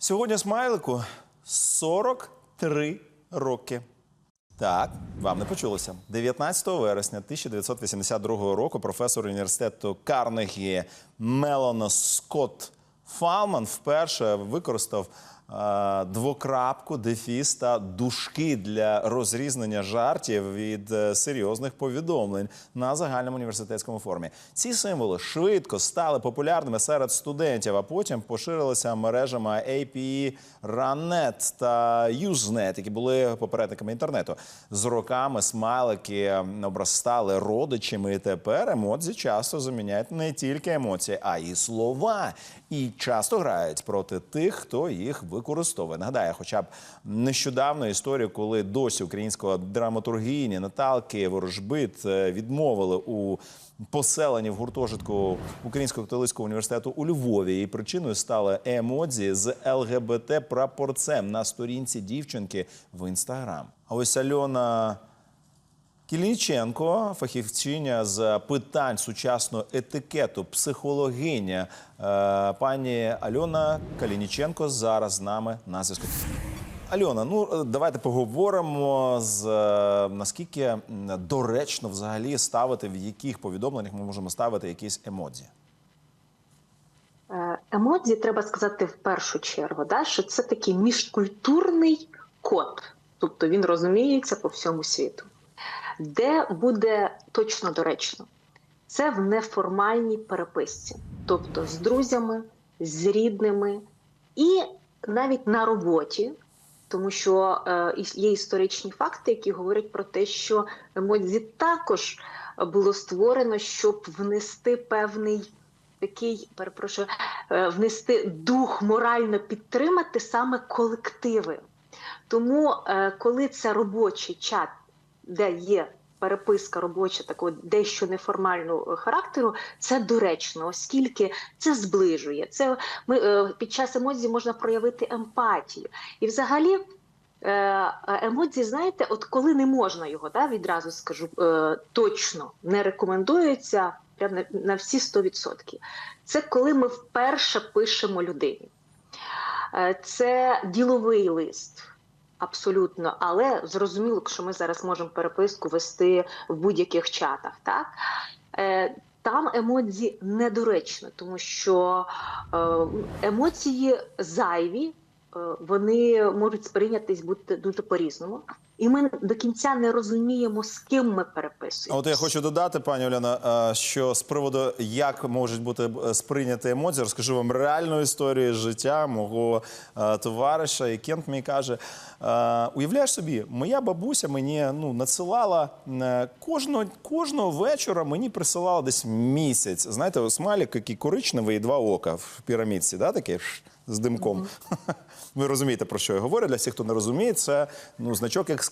Сьогодні смайлику 43 роки. Так, вам не почулося. 19 вересня 1982 року професор університету Карнегі Мелона Скотт Фалман вперше використав двокрапку, дефіс та дужки для розрізнення жартів від е, серйозних повідомлень на загальному університетському форумі. Ці символи швидко стали популярними серед студентів, а потім поширилися мережами APE, RunNet та Usenet, які були попередниками інтернету. З роками смайлики обростали родичами, і тепер емодзі часто заміняють не тільки емоції, а й слова. І часто грають проти тих, хто їх використовує. Нагадаю, хоча б нещодавно історію, коли досі українського драматургійні Наталки Ворожбит е, відмовили у поселенні в гуртожитку Українського католицького університету у Львові. І причиною стали емодзі з ЛГБТ прапорцем на сторінці дівчинки в інстаграм. А ось Альона. Кілініченко, фахівчиня з питань сучасного етикету, психологиня. Е, Пані Альона Калініченко зараз з нами на зв'язку. Альона, ну е, давайте поговоримо з е, наскільки доречно взагалі ставити, в яких повідомленнях ми можемо ставити якісь емодзі. Емодзі треба сказати в першу чергу, да, що це такий міжкультурний код, тобто він розуміється по всьому світу. Де буде точно доречно? Це в неформальній переписці, тобто з друзями, з рідними і навіть на роботі, тому що е, є історичні факти, які говорять про те, що емодзі також було створено, щоб внести певний такий, перепрошую, е, внести дух, морально підтримати саме колективи. Тому, е, коли це робочий чат, де є переписка робоча такого дещо неформального характеру, це доречно, оскільки це зближує. Це ми е, під час емодзі можна проявити емпатію. І взагалі. е, Емодзі, знаєте, от коли не можна його, да, відразу скажу е, точно не рекомендується прямо на, всі 100%. Це коли ми вперше пишемо людині. Е, Це діловий лист. Абсолютно, але зрозуміло, що ми зараз можемо переписку вести в будь-яких чатах. Так? Е, Там емодзі недоречно, тому що е, емоції зайві, е, вони можуть сприйнятись бути дуже по-різному. І ми до кінця не розуміємо, з ким ми А переписуємо. от я хочу додати, пані Оляна, що з приводу як можуть бути е, сприйняті емоції, розкажу вам реальну історію життя мого товариша. І Кент мені каже: уявляєш собі, моя бабуся мені ну надсилала е, кожного, кожного вечора мені присилала десь місяць. Знаєте, смайлик, який коричневий, і два ока в пірамідці, да, таке ш, з димком. Ви розумієте, про що я говорю. Для всіх, хто не розуміє, це ну, значок екскременту.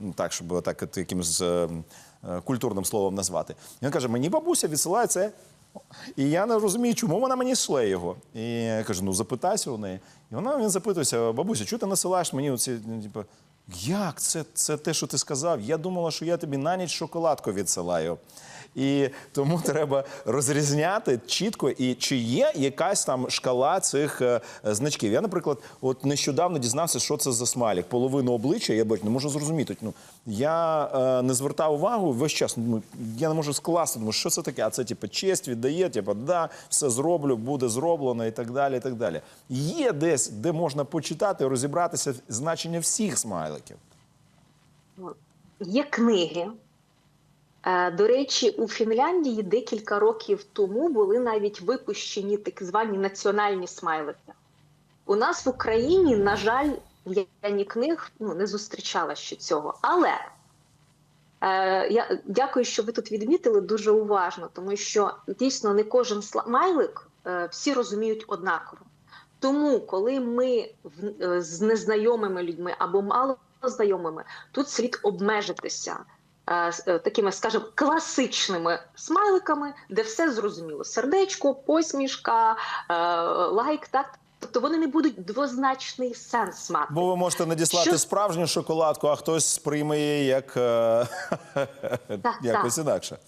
Ну, так, щоб так от якимось е, е, культурним словом назвати. І він каже: мені бабуся відсилає це. І я не розумію, чому вона мені шле його. І я кажу: ну запитайся у неї. І вона він запитується: бабуся, чого ти насилаєш мені оці, ну, типу, як це, це те, що ти сказав? Я думала, що я тобі на ніч шоколадку відсилаю. І тому треба розрізняти чітко, і чи є якась там шкала цих е, значків. Я, наприклад, от нещодавно дізнався, що це за смайлік. Половину обличчя я бачу, не можу зрозуміти. Ну я е, не звертав увагу весь час. Ну, я не можу скласти. Думаю, що це таке? А це типу, честь віддає, типу, да, все зроблю, буде зроблено і так далі. І так далі. Є десь, де можна почитати, розібратися значення всіх смайликів. Є книги. Е, До речі, у Фінляндії декілька років тому були навіть випущені так звані національні смайлики. У нас в Україні, на жаль, я ні книг ну, не зустрічала ще цього. Але е, я дякую, що ви тут відмітили дуже уважно, тому що дійсно не кожен смайлик е, всі розуміють однаково. Тому, коли ми е, з незнайомими людьми або мало знайомими, тут слід обмежитися такими, скажімо, класичними смайликами, де все зрозуміло: сердечко, посмішка, е, лайк, так. Тобто вони не будуть двозначний сенс мати. Бо ви можете надіслати Що- справжню шоколадку, а хтось сприйме її як е, Так, якось інакше.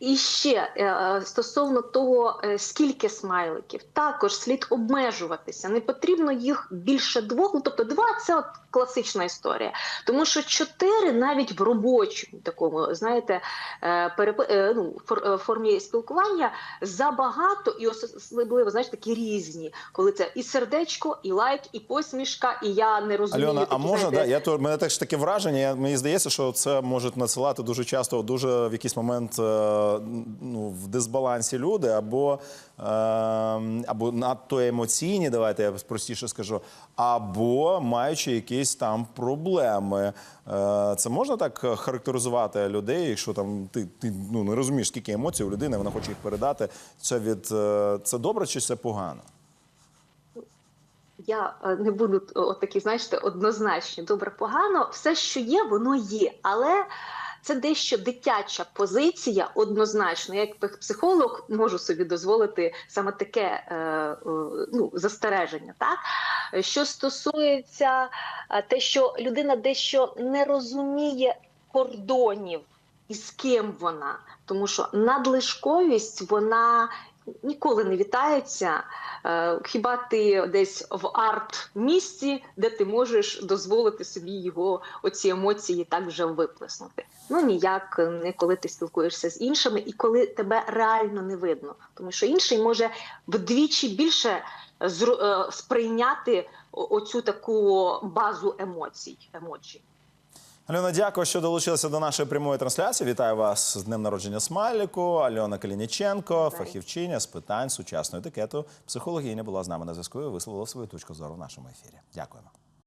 І ще е, стосовно того, е, скільки смайликів, також слід обмежуватися. Не потрібно їх більше двох. Ну тобто, два це от класична історія. Тому що чотири навіть в робочому такому, знаєте, е, переп... е, ну, е, формі спілкування забагато і особливо знаєш такі різні, коли це і сердечко, і лайк, і посмішка, і я не розумію. Альона, а такі, можна, да, я то мене теж таке враження. Я, мені здається, що це можуть надсилати дуже часто, дуже в якийсь момент е, ну, в дисбалансі люди, або, е, або надто емоційні, давайте я простіше скажу, або маючи якісь там проблеми. Е, це можна так характеризувати людей, якщо там ти, ти ну, не розумієш, скільки емоцій у людини, вона хоче їх передати. Це від е, це добре чи це погано? Я е, не буду от такі, знаєте, однозначні. Добре, погано. Все, що є, воно є. Але це дещо дитяча позиція однозначно. Я як психолог можу собі дозволити саме таке е, е, ну, застереження. Так? Що стосується е, те, що людина дещо не розуміє кордонів і з ким вона, тому що надлишковість вона ніколи не вітається. Е, Хіба ти десь в арт-місці, де ти можеш дозволити собі його оці емоції так вже виплеснути? Ну ніяк не коли ти спілкуєшся з іншими і коли тебе реально не видно, тому що інший може вдвічі більше е, сприйняти оцю таку базу емоцій. емоджі. Альона, дякую, що долучилися до нашої прямої трансляції. Вітаю вас з днем народження Смайліку. Альона Калініченко, фахівчиня з питань сучасного етикету, психологиня була з нами на зв'язку і висловила свою точку зору в нашому ефірі. Дякуємо.